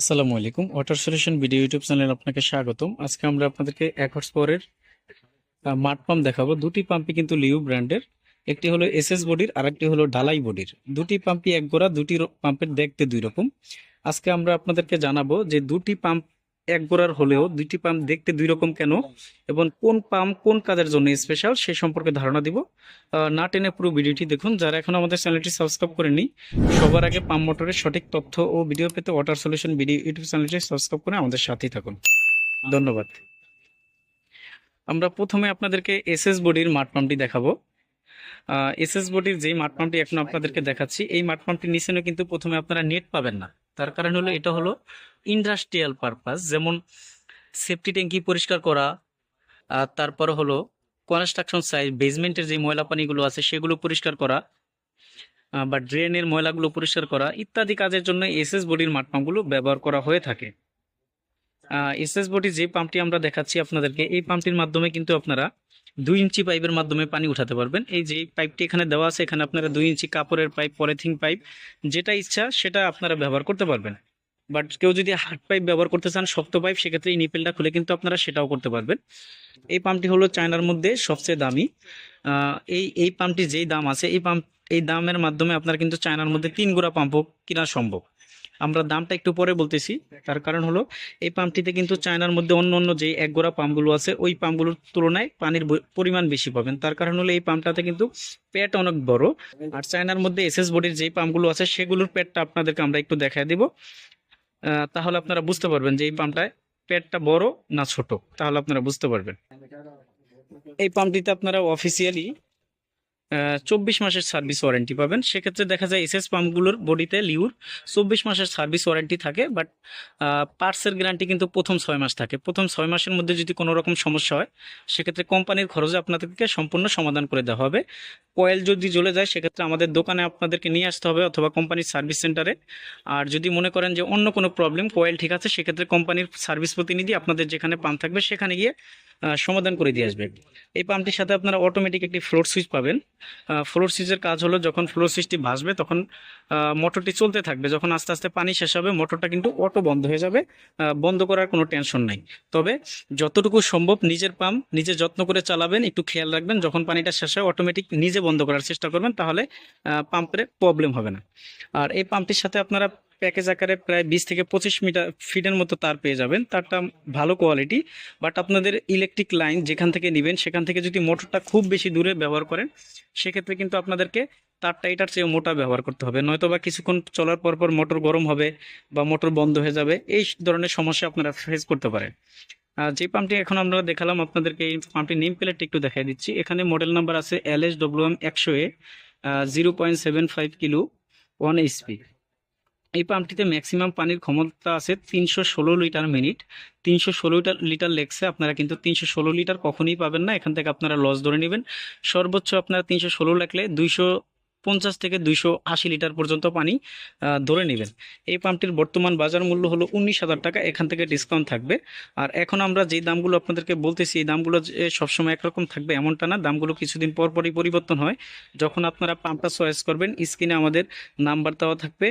আসসালামু আলাইকুম। Water solution video YouTube চ্যানেলে আপনাকে স্বাগতম। আজকে আমরা আপনাদেরকে এক হর্স পাওয়ারের মাঠ পাম্প দেখাবো। দুটি পাম্পই কিন্তু লিউ ব্র্যান্ডের। একটি হলো এসএস বডির আর একটি হলো ঢালাই বডির। দুটি পাম্পই এক গোড়া, দুটি পাম্পের দেখতে দুই রকম। আজকে আমরা আপনাদেরকে জানাব যে দুটি পাম্প এক গোড়ার হলেও দুইটি পাম্প দেখতে দুই রকম কেন? এবং কোন পাম্প কোন কাজের জন্য স্পেশাল সেই সম্পর্কে ধারণা দিব। না টেনে পুরো ভিডিওটি দেখুন। যারা এখন আমাদের চ্যানেলটি সাবস্ক্রাইব করেনি সবার আগে পাম্প মোটরের সঠিক তথ্য ও ভিডিও পেতে ওয়াটার সলিউশন ভিডিও ইউটিউব চ্যানেলটি সাবস্ক্রাইব করে আমাদের সাথেই থাকুন। ধন্যবাদ। আমরা প্রথমে আপনাদেরকে এসএস বডির মাঠ পাম্পটি দেখাবো। এসএস বডির যেই মাঠ পাম্পটি এখন আপনাদেরকে দেখাচ্ছি, এই মাঠ পাম্পটির নিচেও কিন্তু প্রথমে আপনারা নেট পাবেন না। তার কারণ হলো এটা হলো ইন্ডাস্ট্রিয়াল পারপাস যেমন সেফটি ট্যাঙ্কি পরিষ্কার করা, আর তারপর হলো কনস্ট্রাকশন সাইজ বেজমেন্টের যে ময়লা পানিগুলো আছে সেগুলো পরিষ্কার করা বা ড্রেনের ময়লাগুলো পরিষ্কার করা ইত্যাদি কাজের জন্য এসএস বডির মাটমাগুলো ব্যবহার করা হয়ে থাকে। এসএস বডি যে পাম্পটি আমরা দেখাচ্ছি আপনাদেরকে, এই পাম্পটির মাধ্যমে কিন্তু আপনারা দুই ইঞ্চি পাইপের মাধ্যমে পানি উঠাতে পারবেন। এই যে পাইপটি এখানে দেওয়া আছে, এখানে আপনারা দুই ইঞ্চি কাপড়ের পাইপ পলিথিন পাইপ যেটা ইচ্ছা সেটা আপনারা ব্যবহার করতে পারবেন। বাট কেউ যদি হার্ড পাইপ ব্যবহার করতে চান, শক্ত পাইপ সেক্ষেত্রে এই নিপেলটা খুলে কিন্তু আপনারা সেটাও করতে পারবেন। এই পাম্পটি হলো চায়নার মধ্যে সবচেয়ে দামি। এই এই পাম্পটি যেই দাম আছে, এই পাম্প এই দামের মাধ্যমে আপনার কিন্তু চায়নার মধ্যে তিন গোড়া পাম্পও কেনা সম্ভব। আমরা দামটা একটু পরে বলতেছি। তার কারণ হলো, এই পাম্পটিতে কিন্তু চায়নার মধ্যে অন্য অন্য যে এক গোড়া পাম্পগুলো আছে, ওই পাম্পগুলোর তুলনায় পানির পরিমাণ বেশি পাবেন। তার কারণ হলো, এই পাম্পটাতে কিন্তু পেট অনেক বড়। আর চায়নার মধ্যে এসএস বডির যে পাম্পগুলো আছে, সেগুলোর পেটটা আপনাদেরকে আমরা একটু দেখায় দেব। তাহলে আপনারা বুঝতে পারবেন যে এই পাম্পটায় পেটটা বড় না ছোট। তাহলে আপনারা বুঝতে পারবেন। এই পাম্পটিতে আপনারা অফিসিয়ালি চব্বিশ মাসের সার্ভিস ওয়ারেন্টি পাবেন। সেক্ষেত্রে দেখা যায় এসএস পাম্পগুলোর বডিতে লিউর চব্বিশ মাসের সার্ভিস ওয়ারেন্টি থাকে, বাট পার্টসের গ্যারান্টি কিন্তু প্রথম ছয় মাস থাকে। প্রথম ছয় মাসের মধ্যে যদি কোনো রকম সমস্যা হয়, সেক্ষেত্রে কোম্পানির খরচে আপনাদেরকে সম্পূর্ণ সমাধান করে দেওয়া হবে। কয়েল যদি জ্বলে যায়, সেক্ষেত্রে আমাদের দোকানে আপনাদেরকে নিয়ে আসতে হবে অথবা কোম্পানির সার্ভিস সেন্টারে। আর যদি মনে করেন যে অন্য কোনো প্রবলেম, কয়েল ঠিক আছে, সেক্ষেত্রে কোম্পানির সার্ভিস প্রতিনিধি আপনাদের যেখানে পাম্প থাকবে, সেখানে গিয়ে সমাধান করে দিয়ে আসবে। এই পাম্পটির সাথে আপনারা অটোমেটিক একটি ফ্লোর সুইচ পাবেন। ফ্লোর সুইচের কাজ হলো যখন ফ্লোর সুইচটি ভাসবে তখন মোটরটি চলতে থাকবে। যখন আস্তে আস্তে পানি শেষ হবে মোটরটা কিন্তু অটো বন্ধ হয়ে যাবে। বন্ধ করার কোনো টেনশন নাই। তবে যতটুকু সম্ভব নিজের পাম্প নিজে যত্ন করে চালাবেন, একটু খেয়াল রাখবেন। যখন পানিটা শেষ হয় অটোমেটিক নিজে বন্ধ করার চেষ্টা করবেন, তাহলে পাম্পের প্রবলেম হবে না। আর এই পাম্পটির সাথে আপনারা প্যাকেজ আকারে প্রায় বিশ থেকে পঁচিশ মিটার ফিটের মতো তার পেয়ে যাবেন। তারটা ভালো কোয়ালিটি, বাট আপনাদের ইলেকট্রিক লাইন যেখান থেকে নেবেন, সেখান থেকে যদি মোটরটা খুব বেশি দূরে ব্যবহার করেন, সেক্ষেত্রে কিন্তু আপনাদেরকে তারটা এটার চেয়ে মোটা ব্যবহার করতে হবে। নয়তো বা কিছুক্ষণ চলার পর পর মোটর গরম হবে বা মোটর বন্ধ হয়ে যাবে, এই ধরনের সমস্যা আপনারা ফেস করতে পারেন। যে পাম্পটি এখন আমরা দেখালাম আপনাদেরকে, এই পাম্পটির নেম প্লেটটি একটু দেখাই দিচ্ছি। এখানে মডেল নাম্বার আছে এল এস ডব্লিউ এম একশো A zero point seven five kilo one HP এই পাম্পটিতে ম্যাক্সিমাম পানির ক্ষমতা আছে তিনশো ষোলো লিটার মিনিট। তিনশো ষোলো লিটার লেগসে আপনারা কিন্তু তিনশো ষোলো লিটার কখনই পাবেন না। এখান থেকে আপনারা লস ধরে নেবেন। সর্বোচ্চ আপনারা তিনশো ষোলো লাগলে দুইশো পঞ্চাশ থেকে দুইশো আশি লিটার পর্যন্ত পানি ধরে নেবেন। এই পাম্পটির বর্তমান বাজার মূল্য হলো উনিশ হাজার টাকা। এখান থেকে ডিসকাউন্ট থাকবে। আর এখন আমরা যেই দামগুলো আপনাদেরকে বলতেছি, এই দামগুলো যে সবসময় একরকম থাকবে এমনটা না। দামগুলো কিছুদিন পর পরই পরিবর্তন হয়। যখন আপনারা পাম্পটা চয়েস করবেন স্ক্রিনে আমাদের নাম্বার দেওয়া থাকবে।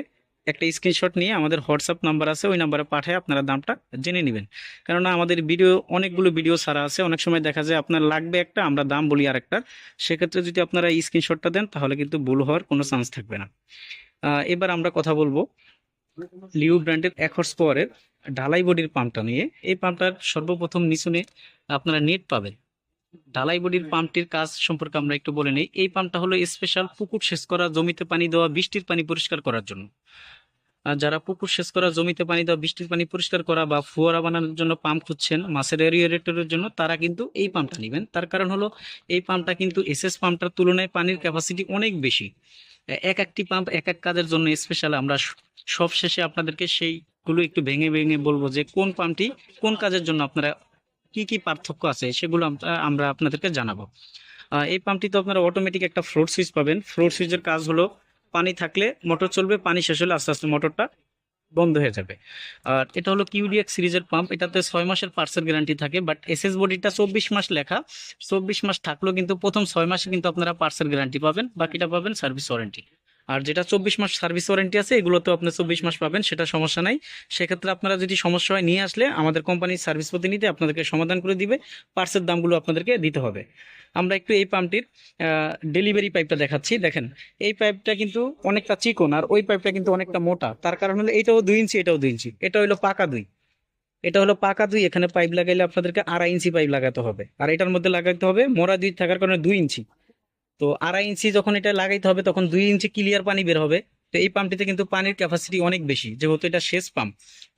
একটা স্ক্রিনশট নিয়ে আমাদের হোয়াটসঅ্যাপ নাম্বার আছে, ওই নাম্বারে পাঠায় আপনারা দামটা জেনে নেবেন। কেননা আমাদের ভিডিও অনেকগুলো ভিডিও সারা আছে, অনেক সময় দেখা যায় আপনার লাগবে একটা, আমরা দাম বলি আর একটা সেক্ষেত্রে যদি আপনারা স্ক্রিনশটটা দেন, তাহলে কিন্তু ভুল হওয়ার কোনো চান্স থাকবে না। এবার আমরা কথা বলব লিউ ব্র্যান্ডের এক হর্স পাওয়ারের ঢালাই বডির পাম্পটা নিয়ে। এই পাম্পটার সর্বপ্রথম নিচুনে আপনারা নেট পাবেন। ঢালাই বডির পাম্পটির কাজ সম্পর্কে আমরা একটু বলে নিই। এই পাম্পটা হলো স্পেশাল পুকুর সেচ করা, জমিতে পানি দেওয়া, বৃষ্টির পানি পরিষ্কার করার জন্য। আর যারা পুকুর সেচ করা, জমিতে পানি দেওয়া, বৃষ্টির পানি পরিষ্কার করা বা ফুয়ারা বানানোর জন্য পাম্প খুঁজছেন মাছের এরিয়েটরের জন্য, তারা কিন্তু এই পাম্পটা নেবেন। তার কারণ হলো, এই পাম্পটা কিন্তু এসএস পাম্পটার তুলনায় পানির ক্যাপাসিটি অনেক বেশি। এক একটি পাম্প এক এক কাজের জন্য স্পেশাল আমরা সব শেষে আপনাদেরকে সেইগুলো একটু ভেঙে ভেঙে বলব যে কোন পাম্পটি কোন কাজের জন্য আপনারা কি কি পার্থক্য আছে সেগুলো আমরা- আপনাদেরকে জানাব। এই পাম্পটিতে আপনারা অটোমেটিক একটা ফ্লোর সুইচ পাবেন। ফ্লোর সুইচের কাজ হলো পানি থাকলে মোটর চলবে, পানি শেষ হলে আস্তে আস্তে মোটরটা বন্ধ হয়ে যাবে। আর এটা হলো কিউডিএক্স সিরিজের পাম্প এটাতে ছয় মাসের পার্সেল গ্যারান্টি থাকে বাট এসএস বডিটা চব্বিশ মাস লেখা। চব্বিশ মাস থাকলেও কিন্তু প্রথম ছয় মাসে কিন্তু আপনারা পার্সেল গ্যারান্টি পাবেন, বাকিটা পাবেন সার্ভিস ওয়ারেন্টি আর যেটা চব্বিশ মাস সার্ভিস ওয়ারেন্টি আছে এগুলো তো আপনি চব্বিশ মাস পাবেন, সেটা সমস্যা নাই। সেক্ষেত্রে আপনারা যদি সমস্যা হয়, নিয়ে আসলে আমাদের কোম্পানির সার্ভিস প্রতিনিধি আপনাদেরকে সমাধান করে দিবে পার্সের দামগুলো আপনাদেরকে দিতে হবে। আমরা একটু এই পাম্পটির ডেলিভারি পাইপটা দেখাচ্ছি। দেখেন, এই পাইপটা কিন্তু অনেকটা চিকন, আর ওই পাইপটা কিন্তু অনেকটা মোটা। তার কারণ হলো এটাও দুই ইঞ্চি, এটাও দুই ইঞ্চি। এটা হলো পাকা দুই। এটা হলো পাকা দুই, এখানে পাইপ লাগাইলে আপনাদেরকে আড়াই ইঞ্চি পাইপ লাগাতে হবে। আর এটার মধ্যে লাগাইতে হবে, মোড়া দুই থাকার কারণে দুই ইঞ্চি। তো আড়াই ইঞ্চি যখন এটা লাগাইতে হবে, তখন দুই ইঞ্চি ক্লিয়ার পানি বের হবে। তো এই পাম্পটিতে কিন্তু পানির ক্যাপাসিটি অনেক বেশি, যেহেতু এটা শেষ পাম্প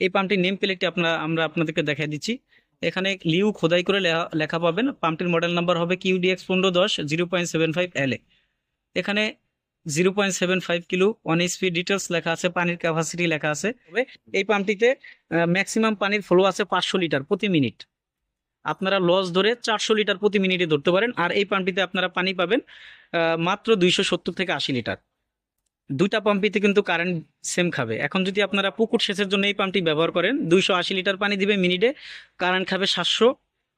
এই পাম্পটির নেম প্লেটটি আপনারা আমরা আপনাদেরকে দেখাই দিচ্ছি। এখানে লিউ খোদাই করে লেখা- লেখা পাবেন। পাম্পটির মডেল নাম্বার হবে কিউডিএক্স পনেরো দশ zero point seven five L এখানে zero point seven five kilo one HP details লেখা আছে, পানির ক্যাপাসিটি লেখা আছে। এই পাম্পটিতে ম্যাক্সিমাম পানির ফ্লো আছে পাঁচশো লিটার প্রতি মিনিট আপনারা লস ধরে চারশো লিটার প্রতি মিনিটে ধরতে পারেন। আর এই পাম্পটিতে আপনারা পানি পাবেন মাত্র দুইশো সত্তর থেকে আশি লিটার। দুইটা পাম্পিতে কিন্তু কারেন্ট সেম খাবে। এখন যদি আপনারা পুকুর সেচের জন্য এই পাম্পটি ব্যবহার করেন, দুইশো আশি লিটার পানি দিবে মিনিটে কারেন্ট খাবে সাতশো।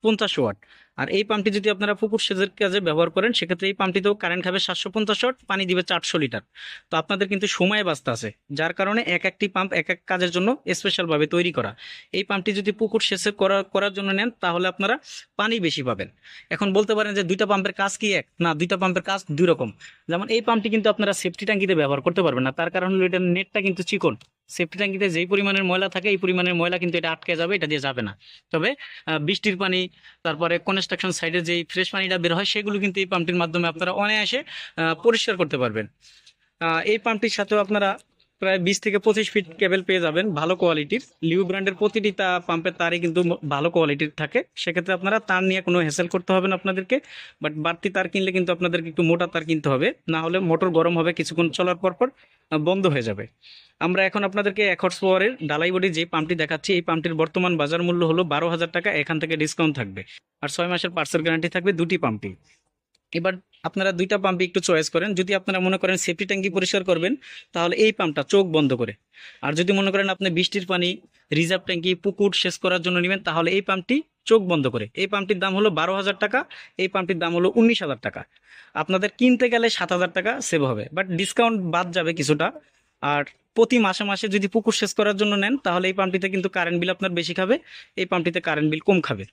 পঞ্চাশ ওয়াট। আর এই পাম্পটি যদি আপনারা পুকুর সেচের কাজে ব্যবহার করেন, সেক্ষেত্রে এই পাম্পটিতেও কারেন্ট খাবে সাতশো পঞ্চাশ ওয়াট, পানি দিবে চারশো লিটার। তো আপনাদের কিন্তু সময় বাঁচতে আছে, যার কারণে এক একটি পাম্প এক এক কাজের জন্য স্পেশালভাবে তৈরি করা। এই পাম্পটি যদি পুকুর সেচে করা, করার জন্য নেন, তাহলে আপনারা পানি বেশি পাবেন। এখন বলতে পারেন যে দুইটা পাম্পের কাজ কি এক? না, দুইটা পাম্পের কাজ দুই রকম। যেমন এই পাম্পটি কিন্তু আপনারা সেফটি ট্যাঙ্কিতে ব্যবহার করতে পারবেন না, তার কারণ হলো এটার নেটটা কিন্তু চিকন। সেফটি ট্যাঙ্কিতে যেই পরিমাণের ময়লা থাকে, এই পরিমাণের ময়লা কিন্তু এটা আটকে যাবে, এটা দিয়ে যাবে না। তবে বৃষ্টির পানি, তারপরে কনস্ট্রাকশন সাইডে যেই ফ্রেশ পানিটা বের হয়, সেগুলো কিন্তু এই পাম্পটির মাধ্যমে আপনারা অনায়াসে পরিষ্কার করতে পারবেন। এই পাম্পটির সাথেও আপনারা প্রায় বিশ থেকে পঁচিশ ফিট কেবল পেয়ে যাবেন, ভালো কোয়ালিটির লিউ ব্র্যান্ডের প্রতিটি তা পাম্পের তারই কিন্তু ভালো কোয়ালিটির থাকে। সেক্ষেত্রে আপনারা তার নিয়ে কোনো হেসেল করতে হবে না আপনাদেরকে বাট বাড়তি তার কিনলে কিন্তু আপনাদেরকে একটু মোটা তার কিনতে হবে। না হলে মোটর গরম হবে কিছুক্ষণ চলার পর পর বন্ধ হয়ে যাবে। আমরা এখন আপনাদেরকে এক হর্স পাওয়ারের ডালাই বডি যে পাম্পটি দেখাচ্ছি, এই পাম্পটির বর্তমান বাজার মূল্য হলো বারো হাজার টাকা, এখান থেকে ডিসকাউন্ট থাকবে। আর ছয় মাসের পার্সেল গ্যারান্টি থাকবে দুটি পাম্পই এবার আপনারা দুইটা পাম্পই একটু চয়েস করেন। যদি আপনারা মনে করেন সেফটি ট্যাঙ্কি পরিষ্কার করবেন, তাহলে এই পাম্পটা চোখ বন্ধ করে। আর যদি মনে করেন আপনি বৃষ্টির পানি রিজার্ভ ট্যাঙ্কি পুকুর শেষ করার জন্য নেবেন, তাহলে এই পাম্পটি চোখ বন্ধ করে। এই পাম্পটির দাম হলো বারো হাজার টাকা, এই পাম্পটির দাম হলো উনিশ হাজার টাকা। আপনাদের কিনতে গেলে সাত হাজার টাকা সেভ হবে বাট ডিসকাউন্ট বাদ যাবে কিছুটা। আর প্রতি মাসে মাসে যদি পুকুর শেষ করার জন্য নেন, তাহলে এই পাম্পটিতে কিন্তু কারেন্ট বিল আপনার বেশি খাবে, এই পাম্পটিতে কারেন্ট বিল কম খাবে।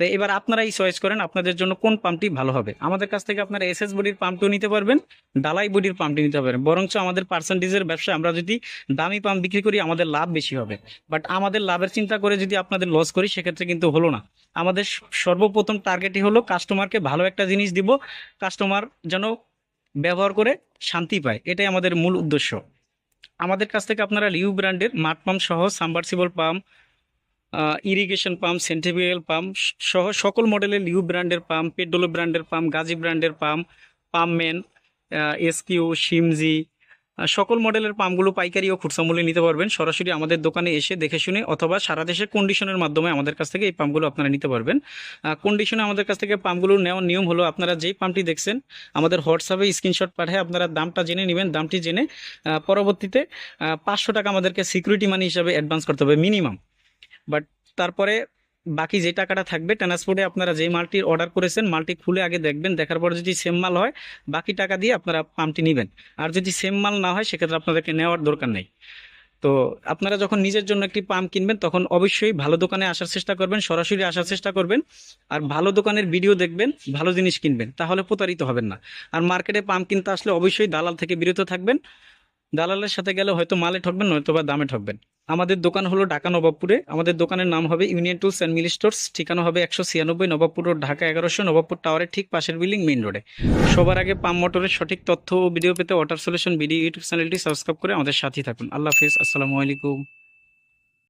তো এবার আপনারাই চয়েস করেন আপনাদের জন্য কোন পাম্পটি ভালো হবে। আমাদের কাছ থেকে আপনারা এসএস বডির পাম্পটিও নিতে পারবেন ডালাই বডির পাম্পটি নিতে পারবেন। বরঞ্চ আমাদের পার্সেন্টেজের ব্যবসায় আমরা যদি দামি পাম্প বিক্রি করি, আমাদের লাভ বেশি হবে। বাট আমাদের লাভের চিন্তা করে যদি আপনাদের লস করি, সেক্ষেত্রে কিন্তু হলো না। আমাদের সর্বপ্রথম টার্গেটই হলো কাস্টমারকে ভালো একটা জিনিস দিব কাস্টমার যেন ব্যবহার করে শান্তি পায়। এটাই আমাদের মূল উদ্দেশ্য। আমাদের কাছ থেকে আপনারা লিউ ব্র্যান্ডের মাঠ পাম্প সহ submersible pump irrigation pump centrifugal pump সহ সকল মডেলের লিউ ব্র্যান্ডের পাম্প পেডোলো ব্র্যান্ডের পাম্প গাজী ব্র্যান্ডের পাম্প পাম্পম্যান এসকিউ সিমজি সকল মডেলের পাম্পগুলো পাইকারি ও খুচরা মূল্যে নিতে পারবেন। সরাসরি আমাদের দোকানে এসে দেখে শুনে অথবা সারা দেশে কন্ডিশনের মাধ্যমে আমাদের কাছ থেকে এই পাম্পগুলো আপনারা নিতে পারবেন। কন্ডিশনে আমাদের কাছ থেকে পাম্পগুলো নেওয়ার নিয়ম হলো আপনারা যেই পাম্পটি দেখছেন, আমাদের হোয়াটসঅ্যাপে স্ক্রিনশট পাঠিয়ে আপনারা দামটা জেনে নেবেন। দামটি জেনে পরবর্তীতে পাঁচশো টাকা আমাদেরকে সিকিউরিটি মানি হিসাবে অ্যাডভান্স করতে হবে মিনিমাম বাট তারপরে বাকি যে টাকাটা থাকবে ট্রান্সপোর্টে আপনারা যেই মালটির অর্ডার করেছেন, মালটি খুলে আগে দেখবেন, দেখার পর যদি সেম মাল হয়, বাকি টাকা দিয়ে আপনারা পাম্পটি নেবেন। আর যদি সেম মাল না হয়, সেক্ষেত্রে আপনাদেরকে নেওয়ার দরকার নেই। তো আপনারা যখন নিজের জন্য একটি পাম্প কিনবেন, তখন অবশ্যই ভালো দোকানে আসার চেষ্টা করবেন, সরাসরি আসার চেষ্টা করবেন। আর ভালো দোকানের ভিডিও দেখবেন, ভালো জিনিস কিনবেন, তাহলে প্রতারিত হবেন না। আর মার্কেটে পাম্প কিনতে আসলে অবশ্যই দালাল থেকে বিরত থাকবেন। দালালের সাথে গেলে হয়তো মালে ঠকবেন নয়তো বা দামে ঠকবেন। আমাদের দোকান হলো ঢাকা নবাবপুরে। আমাদের দোকানের নাম হবে union tools and mill stores. ঠিকানা হবে একশো ছিয়ানব্বই নবাবপুর রোড, ঢাকা এগারোশো, নবাবপুর টাওয়ারের ঠিক পাশের বিল্ডিং মেইন রোডে। সবার আগে পাম মোটরের সঠিক তথ্য ও ভিডিও পেতে ওয়াটার সলিউশন বিডি ইউটিউব চ্যানেলটি সাবস্ক্রাইব করে আমাদের সাথেই থাকুন। আল্লাহ হাফিজ, আসসালামু আলাইকুম।